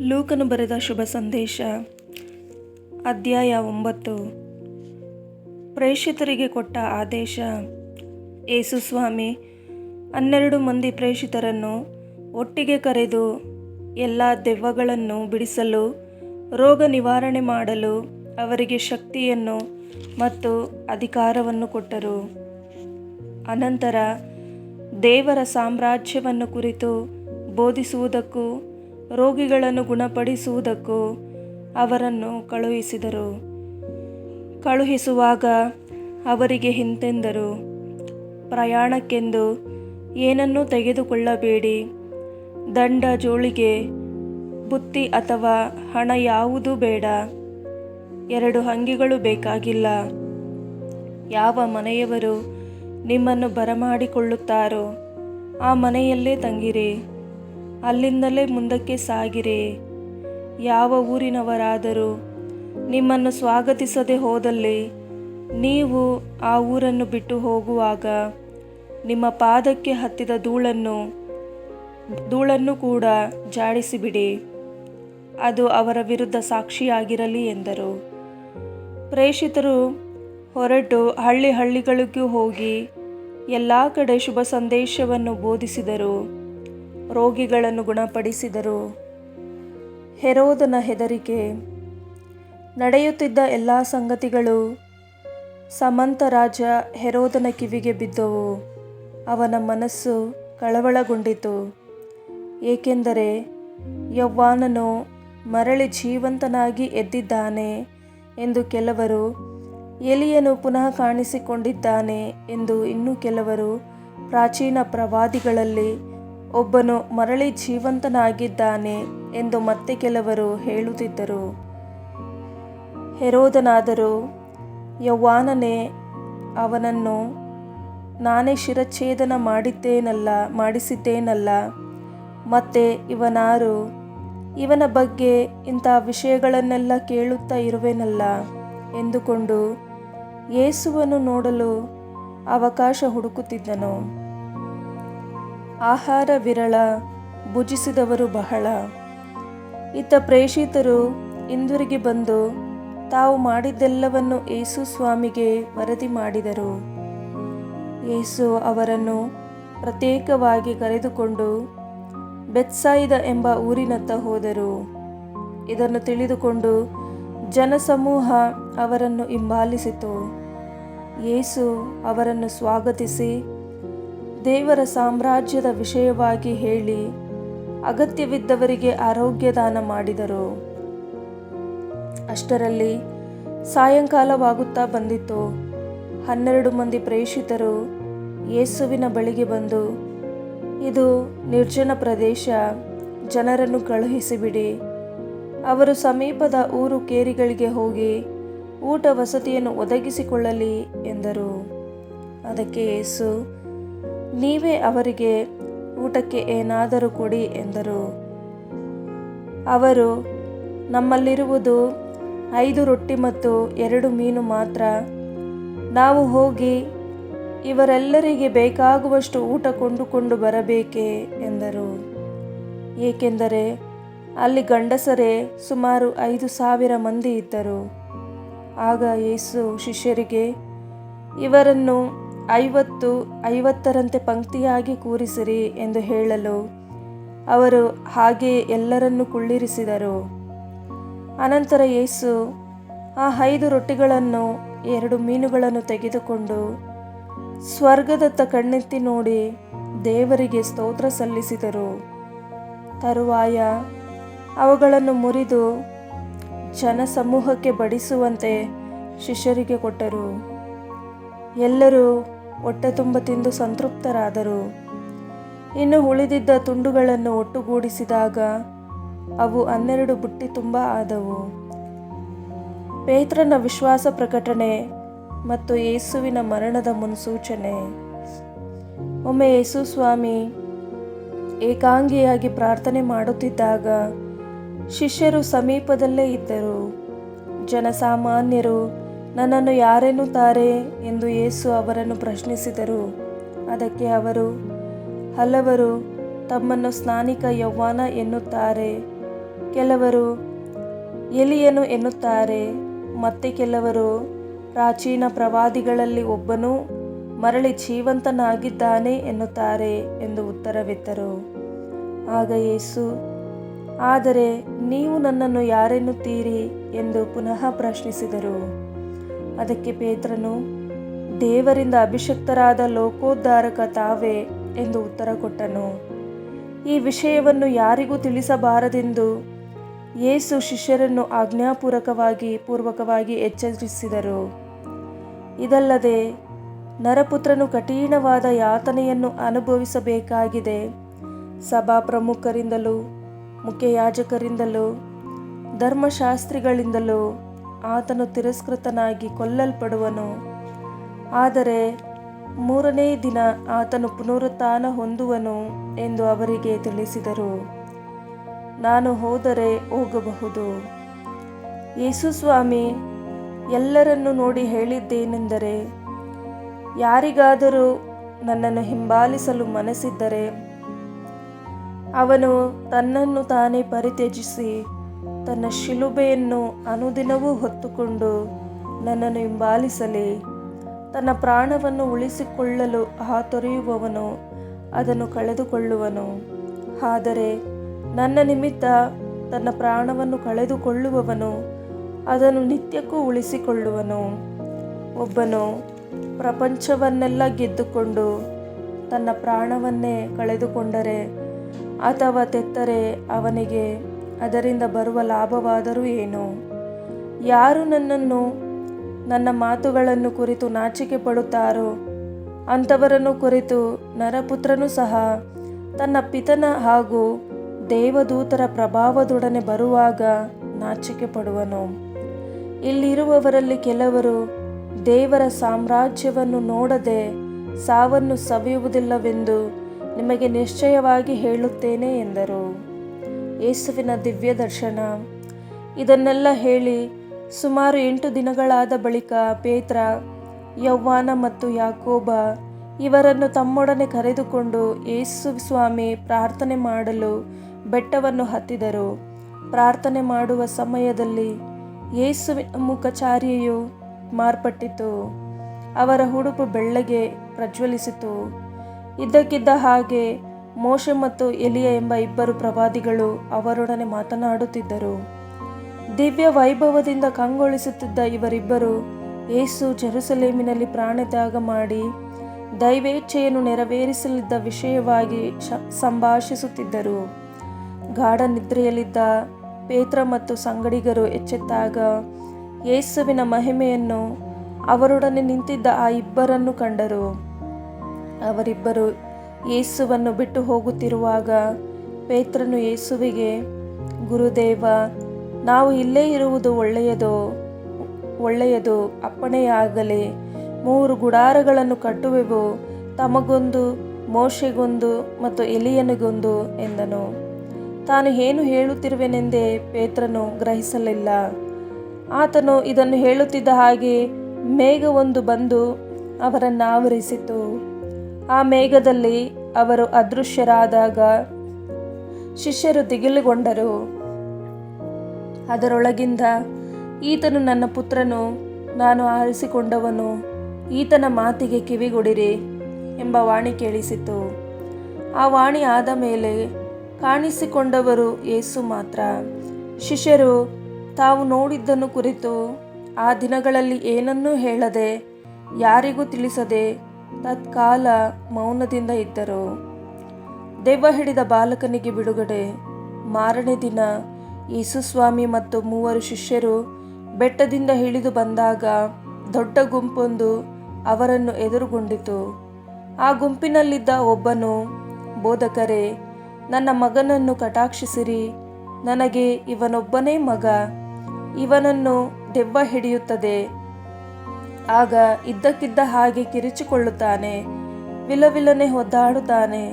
ಲೂಕನು ಬರೆದ ಶುಭ ಸಂದೇಶ, ಅಧ್ಯಾಯ ಒಂಬತ್ತು. ಪ್ರೇಷಿತರಿಗೆ ಕೊಟ್ಟ ಆದೇಶ, ಏಸು ಸ್ವಾಮಿ, ಹನ್ನೆರಡು ಮಂದಿ ಪ್ರೇಷಿತರನ್ನು ಒಟ್ಟಿಗೆ ಕರೆದು ಎಲ್ಲ ದೆವ್ವಗಳನ್ನು ಬಿಡಿಸಲು, ರೋಗ ನಿವಾರಣೆ ಮಾಡಲು ಅವರಿಗೆ ಶಕ್ತಿಯನ್ನು ಮತ್ತು ಅಧಿಕಾರವನ್ನು ಕೊಟ್ಟರು. ಅನಂತರ ದೇವರ ಸಾಮ್ರಾಜ್ಯವನ್ನು ಕುರಿತು ಬೋಧಿಸುವುದಕ್ಕೂ ರೋಗಿಗಳನ್ನು ಗುಣಪಡಿಸುವುದಕ್ಕೂ ಅವರನ್ನು ಕಳುಹಿಸಿದರು. ಕಳುಹಿಸುವಾಗ ಅವರಿಗೆ ಹಿಂತೆಂದರು, ಪ್ರಯಾಣಕ್ಕೆಂದು ಏನನ್ನೂ ತೆಗೆದುಕೊಳ್ಳಬೇಡಿ. ದಂಡ ಜೋಳಿಗೆ ಬುತ್ತಿ ಅಥವಾ ಹಣ ಯಾವುದೂ ಬೇಡ. ಎರಡು ಅಂಗಿಗಳು ಬೇಕಾಗಿಲ್ಲ. ಯಾವ ಮನೆಯವರು ನಿಮ್ಮನ್ನು ಬರಮಾಡಿಕೊಳ್ಳುತ್ತಾರೋ ಆ ಮನೆಯಲ್ಲೇ ತಂಗಿರಿ. ಅಲ್ಲಿಂದಲೇ ಮುಂದಕ್ಕೆ ಸಾಗಿರಿ. ಯಾವ ಊರಿನವರಾದರೂ ನಿಮ್ಮನ್ನು ಸ್ವಾಗತಿಸದೆ ಹೋದಲ್ಲಿ ನೀವು ಆ ಊರನ್ನು ಬಿಟ್ಟು ಹೋಗುವಾಗ ನಿಮ್ಮ ಪಾದಕ್ಕೆ ಹತ್ತಿದ ಧೂಳನ್ನು ಧೂಳನ್ನು ಕೂಡ ಜಾಡಿಸಿಬಿಡಿ. ಅದು ಅವರ ವಿರುದ್ಧ ಸಾಕ್ಷಿಯಾಗಿರಲಿ ಎಂದರು. ಪ್ರೇಷಿತರು ಹೊರಟು ಹಳ್ಳಿ ಹಳ್ಳಿಗಳಿಗೂ ಹೋಗಿ ಎಲ್ಲ ಕಡೆ ಶುಭ ಸಂದೇಶವನ್ನು ಬೋಧಿಸಿದರು. ರೋಗಿಗಳನ್ನು ಗುಣಪಡಿಸಿದರು. ಹೆರೋದನ ಹೆದರಿಕೆ. ನಡೆಯುತ್ತಿದ್ದ ಎಲ್ಲ ಸಂಗತಿಗಳು ಸಮಂತ ರಾಜ ಹೆರೋದನ ಕಿವಿಗೆ ಬಿದ್ದವು. ಅವನ ಮನಸ್ಸು ಕಳವಳಗೊಂಡಿತು. ಏಕೆಂದರೆ ಯವ್ವಾನನು ಮರಳಿ ಜೀವಂತನಾಗಿ ಎದ್ದಿದ್ದಾನೆ ಎಂದು ಕೆಲವರು, ಎಲಿಯನು ಪುನಃ ಕಾಣಿಸಿಕೊಂಡಿದ್ದಾನೆ ಎಂದು ಇನ್ನೂ ಕೆಲವರು ಪ್ರಾಚೀನ ಪ್ರವಾದಿಗಳಲ್ಲಿ ಒಬ್ಬನು ಮರಳಿ ಜೀವಂತನಾಗಿದ್ದಾನೆ ಎಂದು ಮತ್ತೆ ಕೆಲವರು ಹೇಳುತ್ತಿದ್ದರು. ಹೆರೋದನಾದರೂ ಯೌವಾನನೇ, ಅವನನ್ನು ನಾನೇ ಶಿರಚ್ಛೇದನ ಮಾಡಿದ್ದೇನಲ್ಲ, ಮಾಡಿಸಿದ್ದೇನಲ್ಲ, ಮತ್ತೆ ಇವನಾರು ಇವನ ಬಗ್ಗೆ ಇಂಥ ವಿಷಯಗಳನ್ನೆಲ್ಲ ಕೇಳುತ್ತಾ ಇರುವೆನಲ್ಲ ಎಂದುಕೊಂಡು ಯೇಸುವನ್ನು ನೋಡಲು ಅವಕಾಶ ಹುಡುಕುತ್ತಿದ್ದನು. ಆಹಾರ ವಿರಳ ಭುಜಿಸಿದವರು ಬಹಳ. ಇತ್ತ ಪ್ರೇಷಿತರು ಹಿಂದಿರುಗಿ ಬಂದು ತಾವು ಮಾಡಿದ್ದೆಲ್ಲವನ್ನು ಯೇಸು ಸ್ವಾಮಿಗೆ ವರದಿ ಮಾಡಿದರು. ಯೇಸು ಅವರನ್ನು ಪ್ರತ್ಯೇಕವಾಗಿ ಕರೆದುಕೊಂಡು ಬೆತ್ಸಾಯಿದ ಎಂಬ ಊರಿನತ್ತ ಹೋದರು. ಇದನ್ನು ತಿಳಿದುಕೊಂಡು ಜನಸಮೂಹ ಅವರನ್ನು ಹಿಂಬಾಲಿಸಿತು. ಯೇಸು ಅವರನ್ನು ಸ್ವಾಗತಿಸಿ ದೇವರ ಸಾಮ್ರಾಜ್ಯದ ವಿಷಯವಾಗಿ ಹೇಳಿ ಅಗತ್ಯವಿದ್ದವರಿಗೆ ಆರೋಗ್ಯ ದಾನ ಮಾಡಿದರು. ಅಷ್ಟರಲ್ಲಿ ಸಾಯಂಕಾಲವಾಗುತ್ತಾ ಬಂದಿತು. ಹನ್ನೆರಡು ಮಂದಿ ಪ್ರೇಷಿತರು ಯೇಸುವಿನ ಬಳಿಗೆ ಬಂದು, ಇದು ನಿರ್ಜನ ಪ್ರದೇಶ, ಜನರನ್ನು ಕಳುಹಿಸಿಬಿಡಿ. ಅವರು ಸಮೀಪದ ಊರು ಕೇರಿಗಳಿಗೆ ಹೋಗಿ ಊಟ ವಸತಿಯನ್ನು ಒದಗಿಸಿಕೊಳ್ಳಲಿ ಎಂದರು. ಅದಕ್ಕೆ ಯೇಸು ನೀವೇ ಅವರಿಗೆ ಊಟಕ್ಕೆ ಏನಾದರೂ ಕೊಡಿ ಎಂದರು. ಅವರು, ನಮ್ಮಲ್ಲಿರುವುದು ಐದು ರೊಟ್ಟಿ ಮತ್ತು ಎರಡು ಮೀನು ಮಾತ್ರ. ನಾವು ಹೋಗಿ ಇವರೆಲ್ಲರಿಗೆ ಬೇಕಾಗುವಷ್ಟು ಊಟ ಕೊಂಡುಕೊಂಡು ಬರಬೇಕೇ ಎಂದರು. ಏಕೆಂದರೆ ಅಲ್ಲಿ ಗಂಡಸರೇ ಸುಮಾರು ಐದು ಸಾವಿರ ಮಂದಿ ಇದ್ದರು. ಆಗ ಯೇಸು ಶಿಷ್ಯರಿಗೆ, ಇವರನ್ನು ಐವತ್ತು, ಐವತ್ತರಂತೆ ಪಂಕ್ತಿಯಾಗಿ ಕೂರಿಸಿರಿ ಎಂದು ಹೇಳಲು ಅವರು ಹಾಗೆ ಎಲ್ಲರನ್ನು ಕುಳ್ಳಿರಿಸಿದರು. ಅನಂತರ ಯೇಸು ಆ ಐದು ರೊಟ್ಟಿಗಳನ್ನು, ಎರಡು ಮೀನುಗಳನ್ನು ತೆಗೆದುಕೊಂಡು ಸ್ವರ್ಗದತ್ತ ಕಣ್ಣೆತ್ತಿ ನೋಡಿ ದೇವರಿಗೆ ಸ್ತೋತ್ರ ಸಲ್ಲಿಸಿದರು. ತರುವಾಯ ಅವುಗಳನ್ನು ಮುರಿದು ಜನಸಮೂಹಕ್ಕೆ ಬಡಿಸುವಂತೆ ಶಿಷ್ಯರಿಗೆ ಕೊಟ್ಟರು. ಎಲ್ಲರೂ ಹೊಟ್ಟೆ ತುಂಬ ತಿಂದು ಸಂತೃಪ್ತರಾದರು. ಇನ್ನು ಉಳಿದಿದ್ದ ತುಂಡುಗಳನ್ನು ಒಟ್ಟುಗೂಡಿಸಿದಾಗ ಅವು ಹನ್ನೆರಡು ಬುಟ್ಟಿ ತುಂಬ ಆದವು. ಪೇತ್ರನ ವಿಶ್ವಾಸ ಪ್ರಕಟಣೆ ಮತ್ತು ಯೇಸುವಿನ ಮರಣದ ಮುನ್ಸೂಚನೆ. ಒಮ್ಮೆ ಯೇಸು ಸ್ವಾಮಿ ಏಕಾಂಗಿಯಾಗಿ ಪ್ರಾರ್ಥನೆ ಮಾಡುತ್ತಿದ್ದಾಗ ಶಿಷ್ಯರು ಸಮೀಪದಲ್ಲೇ ಇದ್ದರು. ಜನಸಾಮಾನ್ಯರು ನನ್ನನ್ನು ಯಾರೆನ್ನುತ್ತಾರೆ ಎಂದು ಯೇಸು ಅವರನ್ನು ಪ್ರಶ್ನಿಸಿದರು. ಅದಕ್ಕೆ ಅವರು ಹಲವರು ತಮ್ಮನ್ನು ಸ್ನಾನಿಕ ಯೌವನ ಎನ್ನುತ್ತಾರೆ. ಕೆಲವರು ಎಲಿಯನು ಎನ್ನುತ್ತಾರೆ. ಮತ್ತೆ ಕೆಲವರು ಪ್ರಾಚೀನ ಪ್ರವಾದಿಗಳಲ್ಲಿ ಒಬ್ಬನು ಮರಳಿ ಜೀವಂತನಾಗಿದ್ದಾನೆ ಎನ್ನುತ್ತಾರೆ ಎಂದು ಉತ್ತರವಿತ್ತರು. ಆಗ ಯೇಸು, ಆದರೆ ನೀವು ನನ್ನನ್ನು ಯಾರೆನ್ನುತ್ತೀರಿ? ಎಂದು ಪುನಃ ಪ್ರಶ್ನಿಸಿದರು. ಅದಕ್ಕೆ ಪೇತ್ರನು, ದೇವರಿಂದ ಅಭಿಷಕ್ತರಾದ ಲೋಕೋದ್ಧಾರಕ ತಾವೇ ಎಂದು ಉತ್ತರ ಕೊಟ್ಟನು. ಈ ವಿಷಯವನ್ನು ಯಾರಿಗೂ ತಿಳಿಸಬಾರದೆಂದು ಯೇಸು ಶಿಷ್ಯರನ್ನು ಆಜ್ಞಾಪೂರ್ವಕವಾಗಿ ಪೂರ್ವಕವಾಗಿ ಎಚ್ಚರಿಸಿದರು. ಇದಲ್ಲದೆ, ನರಪುತ್ರನು ಕಠಿಣವಾದ ಯಾತನೆಯನ್ನು ಅನುಭವಿಸಬೇಕಾಗಿದೆ. ಸಭಾ ಪ್ರಮುಖರಿಂದಲೂ ಮುಖ್ಯಯಾಜಕರಿಂದಲೂ, ಧರ್ಮಶಾಸ್ತ್ರಿಗಳಿಂದಲೂ ಆತನು ತಿರಸ್ಕೃತನಾಗಿ ಕೊಲ್ಲಲ್ಪಡುವನು. ಆದರೆ ಮೂರನೇ ದಿನ ಆತನು ಪುನರುತ್ಥಾನ ಹೊಂದುವನು ಎಂದು ಅವರಿಗೆ ತಿಳಿಸಿದರು. ನಾನು ಹೋದರೆ ಹೋಗಬಹುದು. ಯೇಸು ಸ್ವಾಮಿ, ಎಲ್ಲರನ್ನು ನೋಡಿ ಹೇಳಿದ್ದೇನೆಂದರೆ, ಯಾರಿಗಾದರೂ ನನ್ನನ್ನು ಹಿಂಬಾಲಿಸಲು ಮನಸ್ಸಿದ್ದರೆ, ಅವನು ತನ್ನನ್ನು ತಾನೇ ಪರಿತ್ಯಜಿಸಿ ತನ್ನ ಶಿಲುಬೆಯನ್ನು ಅನುದಿನವೂ ಹೊತ್ತುಕೊಂಡು ನನ್ನನ್ನು ಹಿಂಬಾಲಿಸಲಿ. ತನ್ನ ಪ್ರಾಣವನ್ನು ಉಳಿಸಿಕೊಳ್ಳಲು ಹಾತೊರೆಯುವವನು ಅದನ್ನು ಕಳೆದುಕೊಳ್ಳುವನು. ಆದರೆ ನನ್ನ ನಿಮಿತ್ತ ತನ್ನ ಪ್ರಾಣವನ್ನು ಕಳೆದುಕೊಳ್ಳುವವನು, ಅದನ್ನು ನಿತ್ಯಕ್ಕೂ ಉಳಿಸಿಕೊಳ್ಳುವನು. ಒಬ್ಬನು ಪ್ರಪಂಚವನ್ನೆಲ್ಲ ಗೆದ್ದುಕೊಂಡು ತನ್ನ ಪ್ರಾಣವನ್ನೇ ಕಳೆದುಕೊಂಡರೆ ಅಥವಾ ತೆತ್ತರೆ ಅವನಿಗೆ ಅದರಿಂದ ಬರುವ ಲಾಭವಾದರೂ ಏನು? ಯಾರು ನನ್ನನ್ನು, ನನ್ನ ಮಾತುಗಳನ್ನು ಕುರಿತು ನಾಚಿಕೆ ಪಡುತ್ತಾರೋ? ಅಂಥವರನ್ನು ಕುರಿತು ನರಪುತ್ರನು ಸಹ ತನ್ನ ಪಿತನ ಹಾಗೂ ದೇವದೂತರ ಪ್ರಭಾವದೊಡನೆ ಬರುವಾಗ ನಾಚಿಕೆ ಪಡುವನು. ಇಲ್ಲಿರುವವರಲ್ಲಿ ಕೆಲವರು ದೇವರ ಸಾಮ್ರಾಜ್ಯವನ್ನು ನೋಡದೆ ಸಾವನ್ನು ಸವಿಯುವುದಿಲ್ಲವೆಂದು ನಿಮಗೆ ನಿಶ್ಚಯವಾಗಿ ಹೇಳುತ್ತೇನೆ ಎಂದರು. ಯೇಸುವಿನ ದಿವ್ಯ ದರ್ಶನ. ಇದನ್ನೆಲ್ಲ ಹೇಳಿ ಸುಮಾರು ಎಂಟು ದಿನಗಳಾದ ಬಳಿಕ ಪೇತ್ರ ಯೌವಾನ ಮತ್ತು ಯಾಕೋಬ ಇವರನ್ನು ತಮ್ಮೊಡನೆ ಕರೆದುಕೊಂಡು ಯೇಸು ಸ್ವಾಮಿ ಪ್ರಾರ್ಥನೆ ಮಾಡಲು ಬೆಟ್ಟವನ್ನು ಹತ್ತಿದರು. ಪ್ರಾರ್ಥನೆ ಮಾಡುವ ಸಮಯದಲ್ಲಿ ಯೇಸುವಿನ ಮುಖಚಾರಿಯು ಮಾರ್ಪಟ್ಟಿತು. ಅವರ ಹುಡುಪು ಬೆಳ್ಳಗೆ ಪ್ರಜ್ವಲಿಸಿತು. ಇದ್ದಕ್ಕಿದ್ದ ಹಾಗೆ ಮೋಶ ಮತ್ತು ಎಲಿಯ ಎಂಬ ಇಬ್ಬರು ಪ್ರವಾದಿಗಳು ಅವರೊಡನೆ ಮಾತನಾಡುತ್ತಿದ್ದರು. ದಿವ್ಯ ವೈಭವದಿಂದ ಕಂಗೊಳಿಸುತ್ತಿದ್ದ ಇವರಿಬ್ಬರು ಏಸು ಜೆರುಸಲೇಮಿನಲ್ಲಿ ಪ್ರಾಣತ್ಯಾಗ ಮಾಡಿ ದೈವೇಚ್ಛೆಯನ್ನು ನೆರವೇರಿಸಲಿದ್ದ ವಿಷಯವಾಗಿ ಸಂಭಾಷಿಸುತ್ತಿದ್ದರು. ಗಾಢ ನಿದ್ರೆಯಲ್ಲಿದ್ದ ಪೇತ್ರ ಮತ್ತು ಸಂಗಡಿಗರು ಎಚ್ಚೆತ್ತಾಗ ಯೇಸುವಿನ ಮಹಿಮೆಯನ್ನು ಅವರೊಡನೆ ನಿಂತಿದ್ದ ಆ ಇಬ್ಬರನ್ನು ಕಂಡರು. ಅವರಿಬ್ಬರು ಯೇಸುವನ್ನು ಬಿಟ್ಟು ಹೋಗುತ್ತಿರುವಾಗ ಪೇತ್ರನು ಯೇಸುವಿಗೆ, ಗುರುದೇವ, ನಾವು ಇಲ್ಲೇ ಇರುವುದು ಒಳ್ಳೆಯದು? ಒಳ್ಳೆಯದು ಅಪ್ಪಣೆಯಾಗಲಿ. ಮೂರು ಗುಡಾರಗಳನ್ನು ಕಟ್ಟುವೆವು, ತಮಗೊಂದು, ಮೋಶೆಗೊಂದು ಮತ್ತು ಎಲಿಯನಿಗೊಂದು ಎಂದನು. ತಾನು ಏನು ಹೇಳುತ್ತಿರುವೆನೆಂದೇ ಪೇತ್ರನು ಗ್ರಹಿಸಲಿಲ್ಲ. ಆತನು ಇದನ್ನು ಹೇಳುತ್ತಿದ್ದ ಹಾಗೆ ಮೇಘವೊಂದು ಬಂದು ಅವರನ್ನು ಆವರಿಸಿತು ಆ ಮೇಘದಲ್ಲಿ ಅವರು ಅದೃಶ್ಯರಾದಾಗ ಶಿಷ್ಯರು ದಿಗಿಲುಗೊಂಡರು. ಅದರೊಳಗಿಂದ ಈತನು ನನ್ನ ಪುತ್ರನು, ನಾನು ಆರಿಸಿಕೊಂಡವನು, ಈತನ ಮಾತಿಗೆ ಕಿವಿಗೊಡಿರಿ ಎಂಬ ವಾಣಿ ಕೇಳಿಸಿತು. ಆ ವಾಣಿ ಆದ ಮೇಲೆ ಕಾಣಿಸಿಕೊಂಡವರು ಏಸು ಮಾತ್ರ. ಶಿಷ್ಯರು, ತಾವು ನೋಡಿದ್ದನ್ನು ಕುರಿತು ಆ ದಿನಗಳಲ್ಲಿ ಏನನ್ನೂ ಹೇಳದೆ, ಯಾರಿಗೂ ತಿಳಿಸದೆ ತತ್ಕಾಲ ಮೌನದಿಂದ ಇದ್ದರು. ದೆವ್ವ ಹಿಡಿದ ಬಾಲಕನಿಗೆ ಬಿಡುಗಡೆ ಮಾರನೇ ದಿನ ಯೇಸುಸ್ವಾಮಿ ಮತ್ತು ಮೂವರು ಶಿಷ್ಯರು ಬೆಟ್ಟದಿಂದ ಇಳಿದು ಬಂದಾಗ ದೊಡ್ಡ ಗುಂಪೊಂದು ಅವರನ್ನು ಎದುರುಗೊಂಡಿತು. ಆ ಗುಂಪಿನಲ್ಲಿದ್ದ ಒಬ್ಬನು, ಬೋಧಕರೇ, ನನ್ನ ಮಗನನ್ನು ಕಟಾಕ್ಷಿಸಿರಿ, ನನಗೆ ಇವನೊಬ್ಬನೇ ಮಗ. ಇವನನ್ನು ದೆವ್ವ ಹಿಡಿಯುತ್ತದೆ. ಆಗ ಇದ್ದಕ್ಕಿದ್ದ ಹಾಗೆ ಕಿರಿಚಿಕೊಳ್ಳುತ್ತಾನೆ, ವಿಲವಿಲನೆ ಒದ್ದಾಡುತ್ತಾನೆ,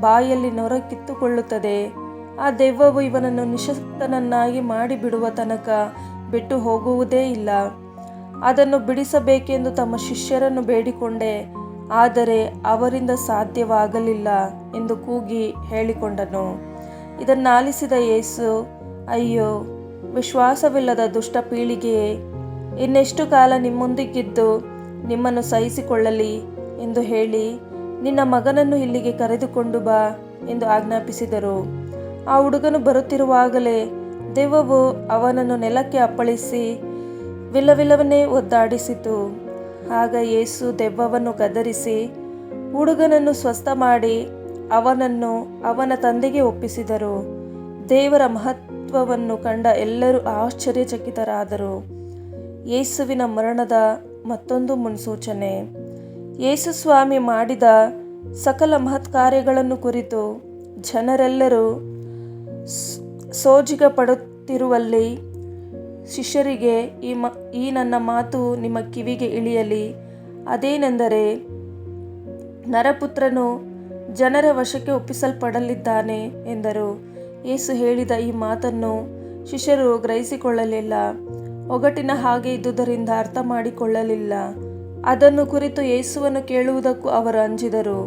ಬಾಯಲ್ಲಿ ನೊರ ಕಿತ್ತುಕೊಳ್ಳುತ್ತದೆ. ಆ ದೆವ್ವವು ಇವನನ್ನು ನಿಶಕ್ತನನ್ನಾಗಿ ಮಾಡಿಬಿಡುವ ತನಕ ಬಿಟ್ಟು ಹೋಗುವುದೇ ಇಲ್ಲ. ಅದನ್ನು ಬಿಡಿಸಬೇಕೆಂದು ತಮ್ಮ ಶಿಷ್ಯರನ್ನು ಬೇಡಿಕೊಂಡೆ, ಆದರೆ ಅವರಿಂದ ಸಾಧ್ಯವಾಗಲಿಲ್ಲ ಎಂದು ಕೂಗಿ ಹೇಳಿಕೊಂಡನು. ಇದನ್ನಾಲಿಸಿದ ಯೇಸು, ಅಯ್ಯೋ, ವಿಶ್ವಾಸವಿಲ್ಲದ ದುಷ್ಟ ಪೀಳಿಗೆಯೇ ಇನ್ನೆಷ್ಟು ಕಾಲ ನಿಮ್ಮೊಂದಿಗಿದ್ದು ನಿಮ್ಮನ್ನು ಸಹಿಸಿಕೊಳ್ಳಲಿ ಎಂದು ಹೇಳಿ ನಿನ್ನ ಮಗನನ್ನು ಇಲ್ಲಿಗೆ ಕರೆದುಕೊಂಡು ಬಾ ಎಂದು ಆಜ್ಞಾಪಿಸಿದರು. ಆ ಹುಡುಗನು ಬರುತ್ತಿರುವಾಗಲೇ ದೆವ್ವವು ಅವನನ್ನು ನೆಲಕ್ಕೆ ಅಪ್ಪಳಿಸಿ ವಿಲವಿಲವನ್ನೇ ಒದ್ದಾಡಿಸಿತು. ಆಗ ಯೇಸು ದೆವ್ವವನ್ನು ಗದರಿಸಿ ಹುಡುಗನನ್ನು ಸ್ವಸ್ಥ ಮಾಡಿ ಅವನನ್ನು ಅವನ ತಂದೆಗೆ ಒಪ್ಪಿಸಿದರು. ದೇವರ ಮಹತ್ವವನ್ನು ಕಂಡ ಎಲ್ಲರೂ ಆಶ್ಚರ್ಯಚಕಿತರಾದರು. ಯೇಸುವಿನ ಮರಣದ ಮತ್ತೊಂದು ಮುನ್ಸೂಚನೆ. ಯೇಸು ಸ್ವಾಮಿ ಮಾಡಿದ ಸಕಲ ಮಹತ್ ಕಾರ್ಯಗಳನ್ನು ಕುರಿತು ಜನರೆಲ್ಲರೂ ಸೋಜಿಗ ಪಡುತ್ತಿರುವಲ್ಲಿ ಶಿಷ್ಯರಿಗೆ ಈ ಮ, ಈ ನನ್ನ ಮಾತು ನಿಮ್ಮ ಕಿವಿಗೆ ಇಳಿಯಲಿ. ಅದೇನೆಂದರೆ, ನರಪುತ್ರನು ಜನರ ವಶಕ್ಕೆ ಒಪ್ಪಿಸಲ್ಪಡಲಿದ್ದಾನೆ ಎಂದರು. ಯೇಸು ಹೇಳಿದ ಈ ಮಾತನ್ನು ಶಿಷ್ಯರು ಗ್ರಹಿಸಿಕೊಳ್ಳಲಿಲ್ಲ. ಒಗಟಿನ ಹಾಗೆ ಇದ್ದುದರಿಂದ ಅರ್ಥ ಮಾಡಿಕೊಳ್ಳಲಿಲ್ಲ ಅದನ್ನು ಕುರಿತು ಯೇಸುವನ್ನು ಕೇಳುವುದಕ್ಕೂ ಅವರು ಅಂಜಿದರು.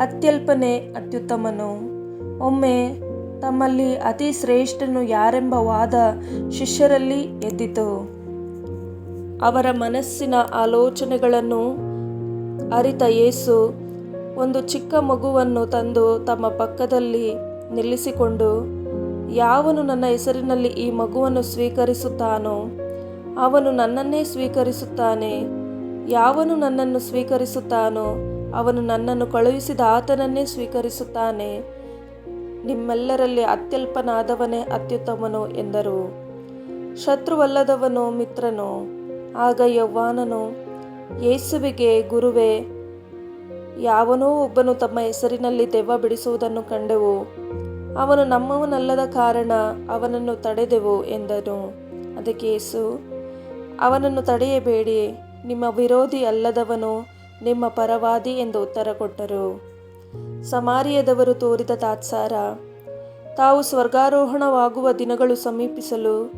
ಅತ್ಯಲ್ಪನೆ ಅತ್ಯುತ್ತಮನು. ಒಮ್ಮೆ ತಮ್ಮಲ್ಲಿ ಅತಿ ಶ್ರೇಷ್ಠನು ಯಾರೆಂಬ ವಾದ ಶಿಷ್ಯರಲ್ಲಿ ಎದ್ದಿತು. ಅವರ ಮನಸ್ಸಿನ ಆಲೋಚನೆಗಳನ್ನು ಅರಿತ ಯೇಸು ಒಂದು ಚಿಕ್ಕ ಮಗುವನ್ನು ತಂದು ತಮ್ಮ ಪಕ್ಕದಲ್ಲಿ ನಿಲ್ಲಿಸಿಕೊಂಡು ಯಾವನು ನನ್ನ ಹೆಸರಿನಲ್ಲಿ ಈ ಮಗುವನ್ನು ಸ್ವೀಕರಿಸುತ್ತಾನೋ, ಅವನು ನನ್ನನ್ನೇ ಸ್ವೀಕರಿಸುತ್ತಾನೆ. ಯಾವನು ನನ್ನನ್ನು ಸ್ವೀಕರಿಸುತ್ತಾನೋ, ಅವನು ನನ್ನನ್ನು ಕಳುಹಿಸಿದ ಆತನನ್ನೇ ಸ್ವೀಕರಿಸುತ್ತಾನೆ. ನಿಮ್ಮೆಲ್ಲರಲ್ಲಿ ಅತ್ಯಲ್ಪನಾದವನೇ ಅತ್ಯುತ್ತಮನು ಎಂದರು. ಶತ್ರುವಲ್ಲದವನು ಮಿತ್ರನು, ಆಗ ಯೌವಾನನು ಯೇಸುವಿಗೆ ಗುರುವೇ, ಯಾವನೋ ಒಬ್ಬನು ತಮ್ಮ ಹೆಸರಿನಲ್ಲಿ ದೆವ್ವ ಬಿಡಿಸುವುದನ್ನು ಕಂಡೆವು. ಅವನು ನಮ್ಮವನಲ್ಲದ ಕಾರಣ ಅವನನ್ನು ತಡೆದೆವು ಎಂದನು. ಅದಕ್ಕೆ ಯೇಸು, ಅವನನ್ನು ತಡೆಯಬೇಡಿ, ನಿಮ್ಮ ವಿರೋಧಿ ಅಲ್ಲದವನು ನಿಮ್ಮ ಪರವಾದಿ ಎಂದು ಉತ್ತರ ಕೊಟ್ಟರು. ಸಮಾರಿಯದವರು ತೋರಿದ ತಾತ್ಸಾರ, ತಾವು ಸ್ವರ್ಗಾರೋಹಣವಾಗುವ ದಿನಗಳು ಸಮೀಪಿಸಲು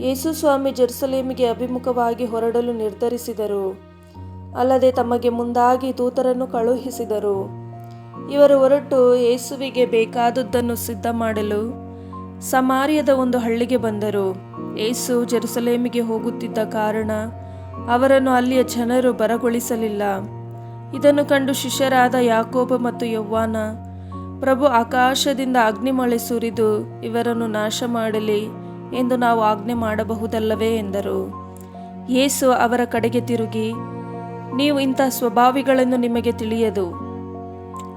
ಯೇಸು ಸ್ವಾಮಿ ಜೆರುಸಲೇಮಿಗೆ ಅಭಿಮುಖವಾಗಿ ಹೊರಡಲು ನಿರ್ಧರಿಸಿದರು. ಅಲ್ಲದೆ ತಮಗೆ ಮುಂದಾಗಿ ದೂತರನ್ನು ಕಳುಹಿಸಿದರು. ಇವರು ಹೊರಟು ಯೇಸುವಿಗೆ ಬೇಕಾದದ್ದನ್ನು ಸಿದ್ಧ ಮಾಡಲು ಸಮಾರ್ಯದ ಒಂದು ಹಳ್ಳಿಗೆ ಬಂದರು. ಏಸು ಜೆರುಸಲೇಮಿಗೆ ಹೋಗುತ್ತಿದ್ದ ಕಾರಣ ಅವರನ್ನು ಅಲ್ಲಿಯ ಜನರು ಬರಗೊಳಿಸಲಿಲ್ಲ. ಇದನ್ನು ಕಂಡು ಶಿಷ್ಯರಾದ ಯಾಕೋಬ ಮತ್ತು ಯೌವ್ವಾನ, ಪ್ರಭು, ಆಕಾಶದಿಂದ ಅಗ್ನಿಮಳೆ ಸುರಿದು ಇವರನ್ನು ನಾಶ ಮಾಡಲಿ ಎಂದು ನಾವು ಆಜ್ಞೆ ಮಾಡಬಹುದಲ್ಲವೇ? ಎಂದರು. ಯೇಸು ಅವರ ಕಡೆಗೆ ತಿರುಗಿ, ನೀವು ಇಂಥ ಸ್ವಭಾವಿಗಳನ್ನು ನಿಮಗೆ ತಿಳಿಯದು.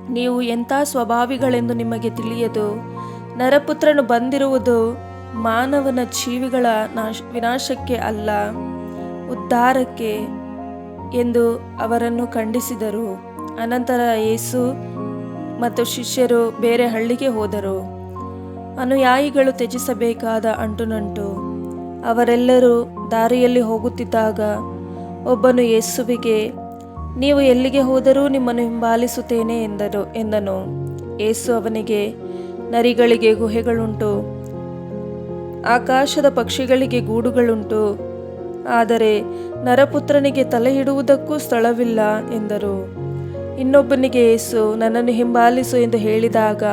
ನೀವು ಎಂಥ ಸ್ವಭಾವಿಗಳೆಂದು ನಿಮಗೆ ತಿಳಿಯದು? ನರಪುತ್ರನು ಬಂದಿರುವುದು ಮಾನವನ ಜೀವಿಗಳ ನಾಶ, ವಿನಾಶಕ್ಕೆ ಅಲ್ಲ, ಉದ್ಧಾರಕ್ಕೆ ಎಂದು ಅವರನ್ನು ಖಂಡಿಸಿದರು. ಅನಂತರ ಯೇಸು ಮತ್ತು ಶಿಷ್ಯರು ಬೇರೆ ಹಳ್ಳಿಗೆ ಹೋದರು. ಅನುಯಾಯಿಗಳು ತ್ಯಜಿಸಬೇಕಾದ ಅಂಟುನಂಟು. ಅವರೆಲ್ಲರೂ ದಾರಿಯಲ್ಲಿ ಹೋಗುತ್ತಿದ್ದಾಗ ಒಬ್ಬನು ಯೇಸುವಿಗೆ ನೀವು ಎಲ್ಲಿಗೆ ಹೋದರೂ ನಿಮ್ಮನ್ನು ಹಿಂಬಾಲಿಸುತ್ತೇನೆ ಎಂದರು, ಎಂದನು. ಏಸು ಅವನಿಗೆ, ನರಿಗಳಿಗೆ ಗುಹೆಗಳುಂಟು, ಆಕಾಶದ ಪಕ್ಷಿಗಳಿಗೆ ಗೂಡುಗಳುಂಟು, ಆದರೆ ನರಪುತ್ರನಿಗೆ ತಲೆ ಇಡುವುದಕ್ಕೂ ಸ್ಥಳವಿಲ್ಲ ಎಂದರು. ಇನ್ನೊಬ್ಬನಿಗೆ ಏಸು ನನ್ನನ್ನು ಹಿಂಬಾಲಿಸು ಎಂದು ಹೇಳಿದಾಗ,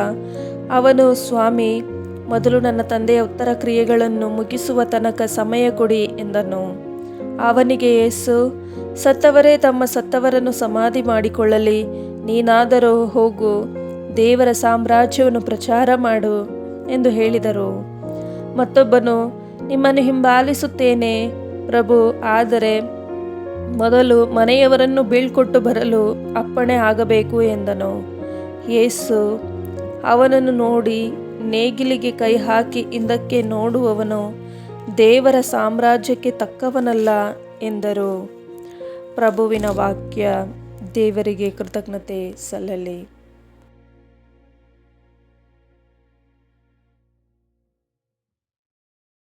ಅವನು, ಸ್ವಾಮಿ, ಮೊದಲು ನನ್ನ ತಂದೆಯ ಉತ್ತರ ಕ್ರಿಯೆಗಳನ್ನು ಮುಗಿಸುವ ತನಕ ಸಮಯ ಕೊಡಿ ಎಂದನು. ಅವನಿಗೆ, ಯೇಸು ಸತ್ತವರೇ ತಮ್ಮ ಸತ್ತವರನ್ನು ಸಮಾಧಿ ಮಾಡಿಕೊಳ್ಳಲಿ. ನೀನಾದರೂ ಹೋಗು, ದೇವರ ಸಾಮ್ರಾಜ್ಯವನ್ನು ಪ್ರಚಾರ ಮಾಡು ಎಂದು ಹೇಳಿದರು. ಮತ್ತೊಬ್ಬನು, ನಿಮ್ಮನ್ನು ಹಿಂಬಾಲಿಸುತ್ತೇನೆ. ಪ್ರಭು, ಆದರೆ ಮೊದಲು ಮನೆಯವರನ್ನು ಬೀಳ್ಕೊಟ್ಟು ಬರಲು ಅಪ್ಪಣೆ ಆಗಬೇಕು ಎಂದನು. ಯೇಸು ಅವನನ್ನು ನೋಡಿ ನೇಗಿಲಿಗೆ ಕೈ ಹಾಕಿ ಹಿಂದಕ್ಕೆ ನೋಡುವವನು ದೇವರ ಸಾಮ್ರಾಜ್ಯಕ್ಕೆ ತಕ್ಕವನಲ್ಲ ಎಂದರು. ಪ್ರಭುವಿನ ವಾಕ್ಯ ದೇವರಿಗೆ ಕೃತಜ್ಞತೆ ಸಲ್ಲಲಿ.